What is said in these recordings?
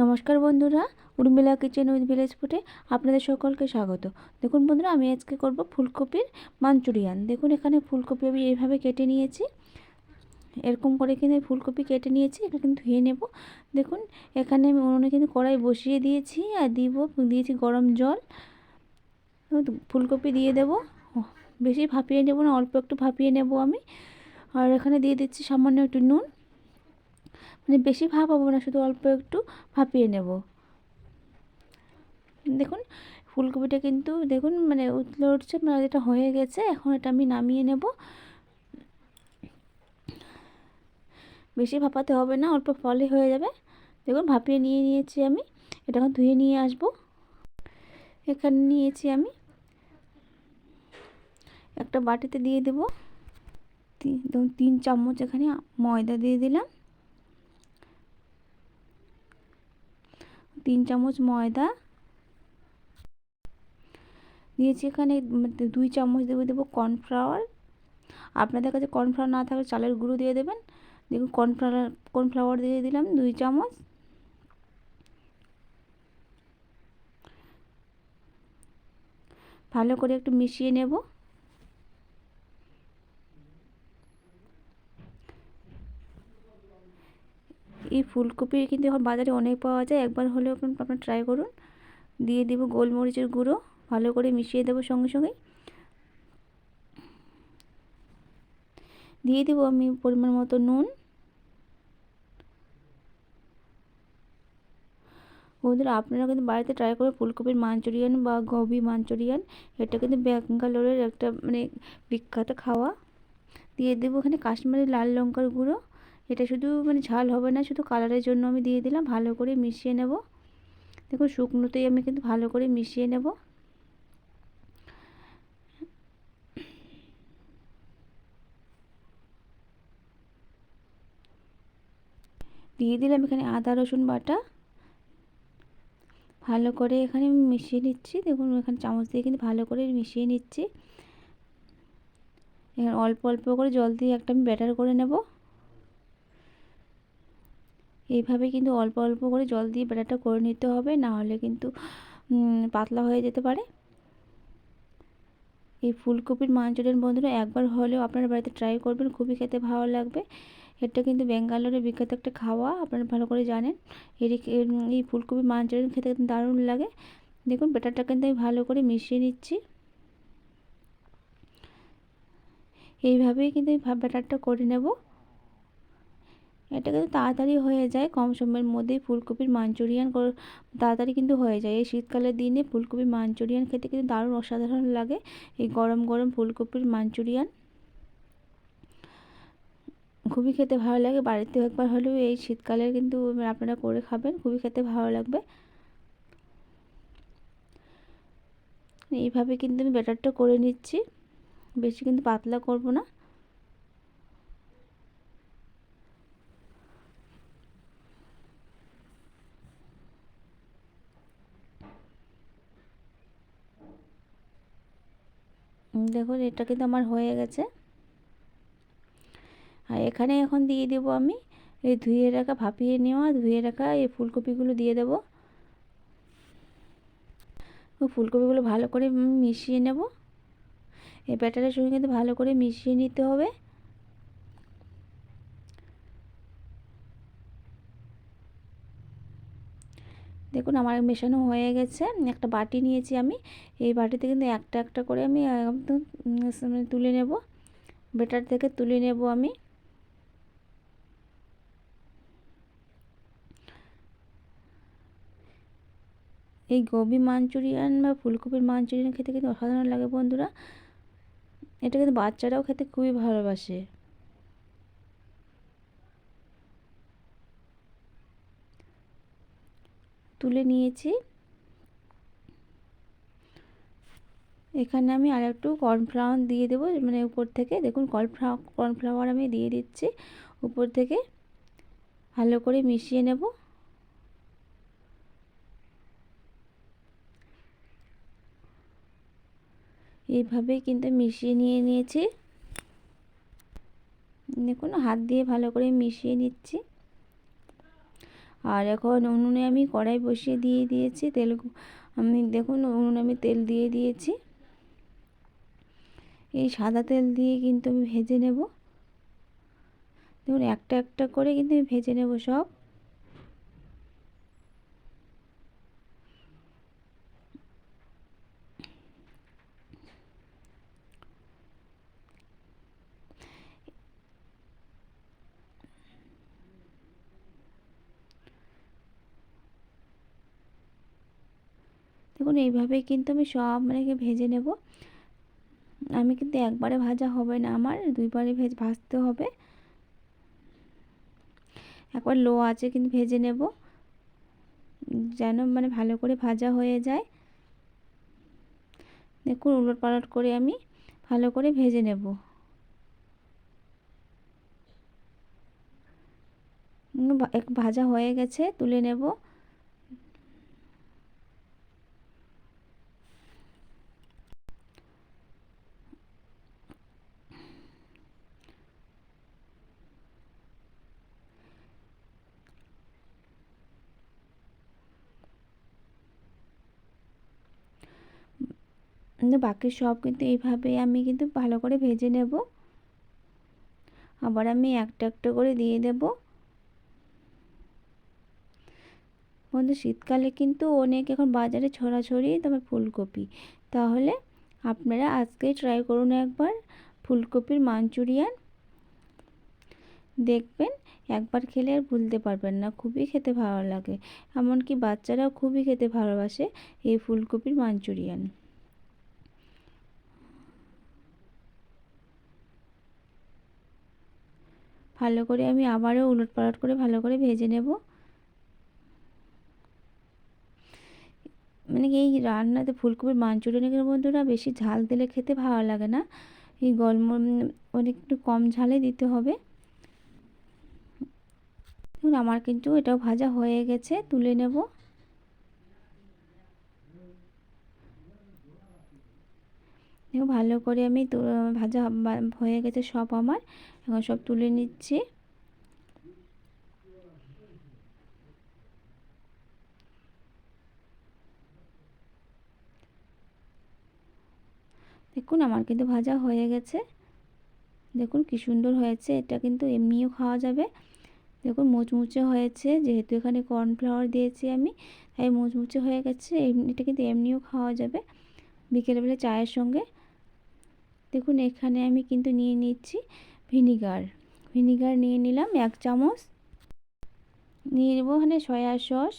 নমস্কার বন্ধুরা, Urmila kitchen with village ফুটে আপনাদের সকলকে স্বাগত। দেখুন বন্ধুরা, আমি আজকে করব ফুলকপির মাঞ্চুরিয়ান। দেখুন এখানে ফুলকপি আমি এইভাবে কেটে নিয়েছি। এরকম করে কিন্তু ফুলকপি কেটে নিয়েছি, এটা কিন্তু ধুয়ে নেব। দেখুন, এখানে আমি উনুনে কিন্তু কড়াই বসিয়ে দিয়েছি আর দিব, দিয়েছি গরম জল। ফুলকপি দিয়ে দেব। বেশি ভাপিয়ে নেব না, অল্প একটু ভাপিয়ে নেব আমি। আর এখানে দিয়ে দিচ্ছি সামান্য একটু নুন। মানে বেশি ভাপাবো না, শুধু অল্প একটু ভাপিয়ে নেব। দেখুন, ফুলকপিটা কিন্তু, দেখুন মানে উতলে উঠছে মানে এটা হয়ে গেছে, এখন এটা আমি নামিয়ে নেব। বেশি ভাপাতে হবে না, অল্প ফলে হয়ে যাবে। দেখুন, ভাপিয়ে নিয়ে নিয়েছি আমি এটা এখন ধুয়ে নিয়ে আসব। এখানে নিয়েছি আমি একটা বাটিতে দিয়ে দেব। তিন চামচ এখানে ময়দা দিয়ে দিলাম। তিন চামচ ময়দা। দিয়েছি এখানে দুই চামচ দেবো দেবো কর্নফ্লাওয়ার। আপনাদের কাছে কর্নফ্লাওয়ার না থাকলে চালের গুঁড়ো দিয়ে দেবেন। দেখুন, কর্নফ্লাওয়ার কর্নফ্লাওয়ার দিয়ে দিলাম দুই চামচ। ভালো করে একটু মিশিয়ে নেব। এই ফুলকপি কিন্তু এখন বাজারে অনেক পাওয়া যায়। একবার হলেও আপনার ট্রাই করুন। দিয়ে দিব গোলমরিচের গুঁড়ো। ভালো করে মিশিয়ে দেবো সঙ্গে সঙ্গেই। দিয়ে দেবো আমি পরিমাণ মতো নুন। বন্ধুরা, আপনারা কিন্তু বাড়িতে ট্রাই করে ফুলকপির মাঞ্চুরিয়ান বা গোবি মাঞ্চুরিয়ান, এটা কিন্তু ব্যাঙ্গালোরের একটা মানে বিখ্যাত খাওয়া। দিয়ে দেবো এখানে কাশ্মীরি লাল লঙ্কার গুঁড়ো। এটা শুধু মানে ঝাল হবে না, শুধু কালারের জন্য আমি দিয়ে দিলাম, ভালো করে মিশিয়ে নেব। দেখুন, শুকনোতেই আমি কিন্তু ভালো করে মিশিয়ে নেব। দিয়ে দিলাম এখানে আদা, রসুন বাটা। ভালো করে এখানে মিশিয়ে নিচ্ছি। দেখুন, এখানে চামচ দিয়ে কিন্তু ভালো করে মিশিয়ে নিচ্ছি। এখানে অল্প অল্প করে জল দিয়ে একটা আমি ব্যাটার করে নেব। এইভাবে কিন্তু অল্প অল্প করে জল দিয়ে ব্যাটারটা করে নিতে হবে, না হলে কিন্তু পাতলা হয়ে যেতে পারে। এই ফুলকপির মাঞ্চুরিয়ান বন্ধুরা, একবার হলেও আপনারা বাড়িতে ট্রাই করবেন, খুবই খেতে ভালো লাগবে। এটা কিন্তু ব্যাঙ্গালোরের বিখ্যাত একটা খাওয়া, আপনারা ভালো করে জানেন। এর, এই ফুলকপি মাঞ্চুরিয়ান খেতে দারুণ লাগে। দেখুন, ব্যাটারটা কিন্তু আমি ভালো করে মিশিয়ে নিচ্ছি। এইভাবেই কিন্তু আমি ব্যাটারটা করে নেব। এটা কিন্তু তাড়াতাড়ি হয়ে যায়, কম সময়ের মধ্যেই ফুলকপির মাঞ্চুরিয়ান তাড়াতাড়ি কিন্তু হয়ে যায়। এই শীতকালের দিনে ফুলকপির মাঞ্চুরিয়ান খেতে কিন্তু দারুণ অসাধারণ লাগে। এই গরম গরম ফুলকপির মাঞ্চুরিয়ান খুবই খেতে ভালো লাগে। বাড়িতে একবার হলেও এই শীতকালে কিন্তু আপনারা করে খাবেন, খুবই খেতে ভালো লাগবে। এইভাবে কিন্তু আমি ব্যাটারটা করে নিচ্ছি। বেশি কিন্তু পাতলা করব না। দেখুন, এটা কিন্তু আমার হয়ে গেছে। আর এখানে এখন দিয়ে দেব আমি, এই ধুয়ে রাখা ভাপিয়ে নেওয়া, ধুয়ে রাখা এই ফুলকপিগুলো দিয়ে দেবো। ফুলকপিগুলো ভালো করে মিশিয়ে নেব। এই ব্যাটারের সঙ্গে কিন্তু ভালো করে মিশিয়ে নিতে হবে। দেখুন আমার মেশানো হয়ে গেছে। একটা বাটি নিয়েছি আমি। এই বাটিতে কিন্তু একটা একটা করে আমি একদম তুলে নেব। বেটার থেকে তুলে নেব আমি। এই গোবি মাঞ্চুরিয়ান বা ফুলকপির মাঞ্চুরিয়ান খেতে কিন্তু অসাধারণ লাগে বন্ধুরা। এটা কিন্তু বাচ্চারাও খেতে খুবই ভালোবাসে। তুলে নিয়েছি। এখানে আমি আর একটু কর্নফ্লাওয়ার দিয়ে দেবো মানে উপর থেকে। দেখুন কর্নফ্লাওয়ার কর্নফ্লাওয়ার আমি দিয়ে দিচ্ছি। উপর থেকে ভালো করে মিশিয়ে নেব। এইভাবেই কিন্তু মিশিয়ে নিয়ে নিয়েছি। দেখুন, হাত দিয়ে ভালো করে মিশিয়ে নিচ্ছি। আর এখন উনুনে আমি কড়াই বসিয়ে দিয়ে দিয়েছি, তেল আমি দেখুন উনুনে আমি তেল দিয়ে দিয়েছি। এই সাদা তেল দিয়ে কিন্তু আমি ভেজে নেব। দেখুন একটা একটা করে কিন্তু আমি ভেজে নেব সব। দেখুন এইভাবেই কিন্তু আমি সব মানে ভেজে নেব। আমি কিন্তু একবারে ভাজা হবে না আমার দুইবারে ভেজ, ভাজতে হবে। একবার লো আছে কিন্তু ভেজে নেব, যেন মানে ভালো করে ভাজা হয়ে যায়। দেখুন, উলট পালট করে আমি ভালো করে ভেজে নেব। ভাজা হয়ে গেছে, তুলে নেব। বাকি সব কিন্তু এইভাবে আমি কিন্তু ভালো করে ভেজে নেব। আবার আমি একটা একটা করে দিয়ে দেব। বন্ধু, শীতকালে কিন্তু অনেক এখন বাজারে ছড়াছড়ি, তারপর ফুলকপি। তাহলে আপনারা আজকেই ট্রাই করুন একবার ফুলকপির মাঞ্চুরিয়ান। দেখবেন একবার খেলে আর ভুলতে পারবেন না, খুবই খেতে ভালো লাগে। এমনকি বাচ্চারাও খুবই খেতে ভালোবাসে এই ফুলকপির মাঞ্চুরিয়ান। ভালো করে আমি আবারও উলট পালট করে ভালো করে ভেজে নেব। মানে এই রান্নাতে ফুলকপির মাঞ্চুরিয়ানের বন্ধুরা বেশি ঝাল দিলে খেতে ভালো লাগে না। এই গলম অনেক একটু কম ঝালে দিতে হবে। আমার কিন্তু এটাও ভাজা হয়ে গেছে, তুলে নেব। ভালো করে আমি ভাজা হয়ে গেছে সব আমার। এখন সব তুলে নিচ্ছি। দেখুন আমার কিন্তু ভাজা হয়ে গেছে। দেখুন কি সুন্দর হয়েছে। এটা কিন্তু এমনিও খাওয়া যাবে। দেখুন মুচমুচে হয়েছে। যেহেতু এখানে কর্নফ্লাওয়ার দিয়েছি আমি, তাই মুচমুচে হয়ে গেছে। এটা কিন্তু এমনিও খাওয়া যাবে। বিকেলবেলা চায়ের সঙ্গে। দেখুন এখানে আমি কিন্তু নিয়ে নিচ্ছি ভিনিগার। ভিনিগার নিয়ে নিলাম এক চামচ। নিয়ে নেব এখানে সয়া সস।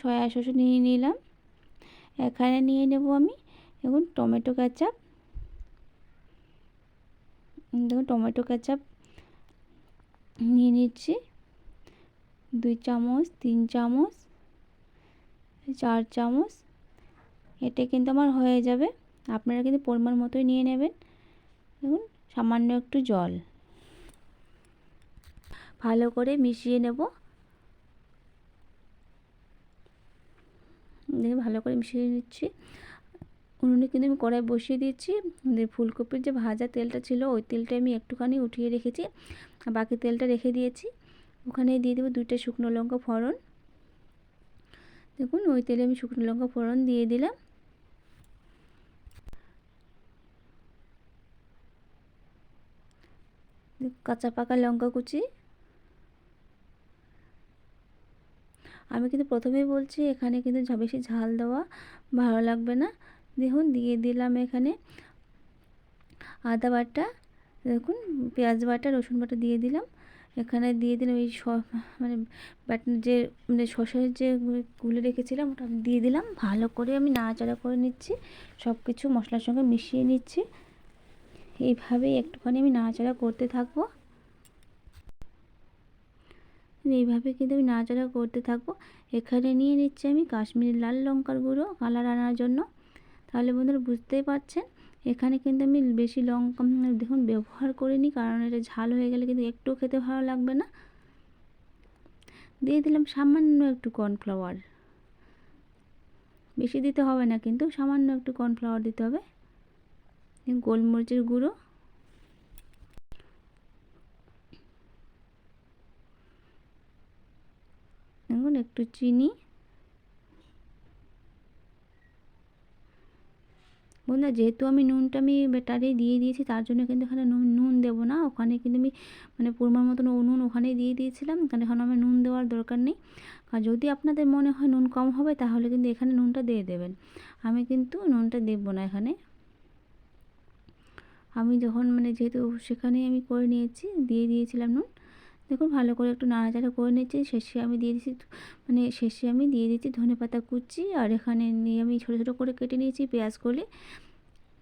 সয়া সস নিয়ে নিলাম। এখানে নিয়ে নেব আমি, দেখুন টমেটো কাচাপ। দেখুন টমেটো কাচাপ নিয়ে নিচ্ছি। দুই চামচ, তিন চামচ, চার চামচ। এটা কিন্তু আমার হয়ে যাবে। আপনারা কিন্তু পরিমাণ মতোই নিয়ে নেবেন। দেখুন, সামান্য একটু জল। ভালো করে মিশিয়ে নেব। দেখে ভালো করে মিশিয়ে নিচ্ছি। উনুনে কিন্তু আমি কড়াই বসিয়ে দিয়েছি। ফুলকপির যে ভাজা তেলটা ছিল, ওই তেলটা আমি একটুখানি উঠিয়ে রেখেছি। বাকি তেলটা রেখে দিয়েছি। ওখানে দিয়ে দেবো দুইটা শুকনো লঙ্কা ফোড়ন। দেখুন, ওই তেলে আমি শুকনো লঙ্কা ফোড়ন দিয়ে দিলাম। কাঁচা পাকা লঙ্কা কুচি। আমি কিন্তু প্রথমেই বলছি, এখানে কিন্তু বেশি ঝাল দেওয়া ভালো লাগবে না। দেখুন, দিয়ে দিলাম এখানে আদা বাটা, দেখুন, পেঁয়াজ বাটা, রসুন বাটা দিয়ে দিলাম। এখানে দিয়ে দিলাম এই মানে যে মানে শসার যে গুলে রেখেছিলাম, ওটা দিয়ে দিলাম। ভালো করে আমি নাড়াচাড়া করে নিচ্ছি। সব কিছু মশলার সঙ্গে মিশিয়ে নিচ্ছি। এইভাবেই একটুখানি আমি নাড়াচাড়া করতে থাকব। এইভাবে কিন্তু আমি নাড়াচাড়া করতে থাকব। এখানে নিয়ে নিচ্ছি আমি কাশ্মীরি লাল লঙ্কার গুঁড়ো কালার আনার জন্য। তাহলে বন্ধুরা বুঝতেই পারছেন, এখানে কিন্তু আমি বেশি লঙ্কা দেখুন ব্যবহার করিনি কারণ এটা ঝাল হয়ে গেলে কিন্তু একটু খেতে ভালো লাগবে না। দিয়ে দিলাম সামান্য একটু কর্নফ্লাওয়ার। বেশি দিতে হবে না কিন্তু সামান্য একটু কর্নফ্লাওয়ার দিতে হবে। গোলমরিচের গুঁড়ো। এখন একটু চিনি। বন্ধুরা, যেহেতু আমি নুনটা আমি ব্যাটারে দিয়ে দিয়েছি, তার জন্য কিন্তু এখানে নুন নুন দেবো না। ওখানে কিন্তু আমি মানে পরিমাণ মতন নুন ওখানেই দিয়ে দিয়েছিলাম, কারণ এখন আমার নুন দেওয়ার দরকার নেই। আর যদি আপনাদের মনে হয় নুন কম হবে, তাহলে কিন্তু এখানে নুনটা দিয়ে দেবেন। আমি কিন্তু নুনটা দেবো না এখানে। আমি যখন মানে যেহেতু সেখানেই আমি করে নিয়েছি, দিয়ে দিয়েছিলাম নুন। দেখুন ভালো করে একটু নাড়াচাড়া করে নিয়েছি, শেষে আমি দিয়ে দিচ্ছি মানে শেষে আমি দিয়ে দিচ্ছি ধনে পাতা কুচি, আর এখানে নিয়ে আমি ছোটো ছোটো করে কেটে নিয়েছি পেঁয়াজ করলে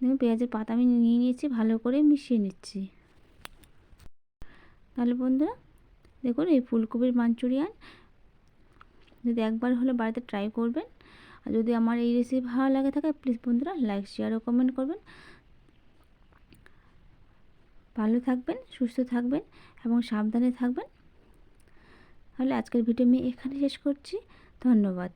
দেখুন পেঁয়াজের পাতা আমি নিয়ে নিয়েছি, ভালো করে মিশিয়ে নিচ্ছি। তাহলে বন্ধুরা, দেখুন এই ফুলকপির মাঞ্চুরিয়ান। যদি একবার হলে বাড়িতে ট্রাই করবেন। আর যদি আমার এই রেসিপি ভালো লাগে থাকে প্লিজ বন্ধুরা লাইক শেয়ার ও কমেন্ট করবেন। ভালো থাকবেন, সুস্থ থাকবেন এবং সাবধানে থাকবেন। তাহলে আজকের ভিডিও আমি এখানে শেষ করছি। ধন্যবাদ।